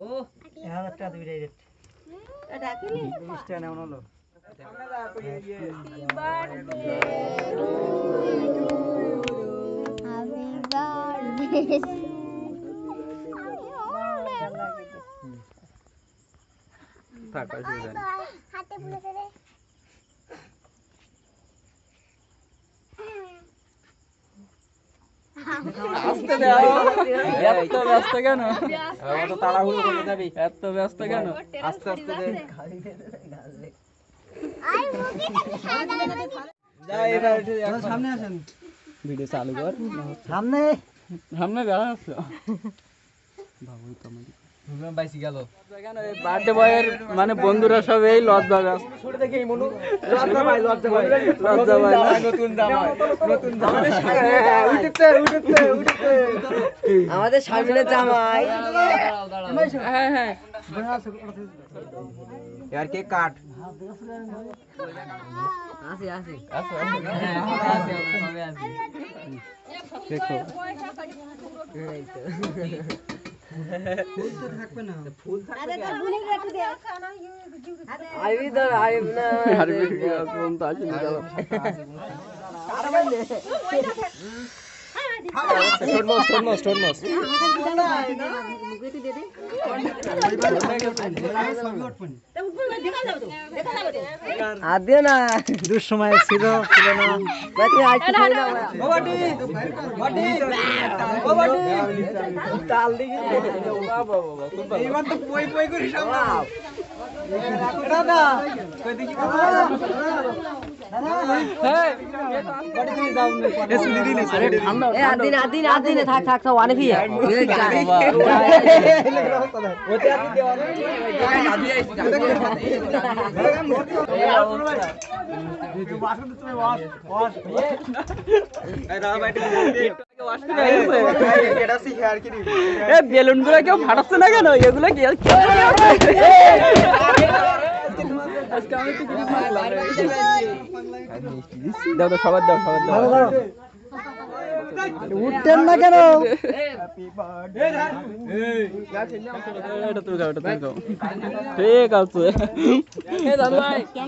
ও এক হাজার টাকা দিবি ডাইরেক্ট বিশ টাকা হলো। Happy birthday. থাক হাতে আসতে দাও এত ব্যস্ত কেন? অত তাড়াহুড়ো করে যাবি। এত ব্যস্ত কেন? আস্তে আস্তে দে। সামনে আসেন। ভিডিও চালু কর। সামনে। সামনে দেখা আসো বাবু মানে বন্ধুরা সব এই লজ্জা ব্যস্ত ছোট দেখে এই মনু লজ্জা ভাই লজ্জা ভাই লজ্জা ভাই না? নতুন জামাই নতুন জামাই উঠেছে উঠেছে উঠেছে আমাদের সামনের জামাই হ্যাঁ হ্যাঁ এবার কেক কাট দেখো আইবি তো আইব না আর ভিডিও পর্যন্ত আসেনি চলো স্টোন মাস স্টোন মাস স্টোন মাস আদে না। দুঃসময় ছিল ছিল না। বাকি আইতে ছিল না। ও বাটি বাটি। ও বাটি। তাল দিকে বাবা বাবা এইবার তো পই পই করি সব বেলুনগুলো কেউ ফাটাচ্ছে না কেন? এগুলো কি কি- আজকে আমি তো কিছু বুঝলাম না। দাও দাও সবার দাও সবার দাও উঠতেন না কেন ঠিক আছে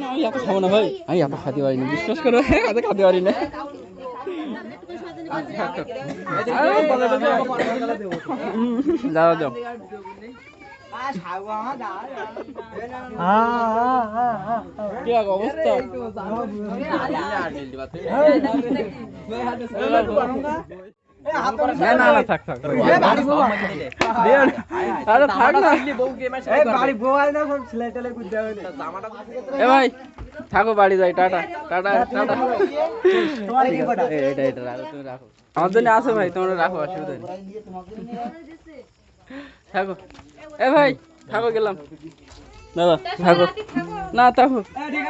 আমি এত খাব না ভাই আমি এত খেতে পারি বিশ্বাস করো এত খেতে পারি না যাও যাও ভাই থাকো বাড়ি যাই টাটা টাটা টাটা রাখো আমার জন্য আছে ভাই তোমরা রাখো অসুবিধা নেই থাকো এ ভাই থাকো গেলাম। দাদা থাকো। না থাকো। ঠিক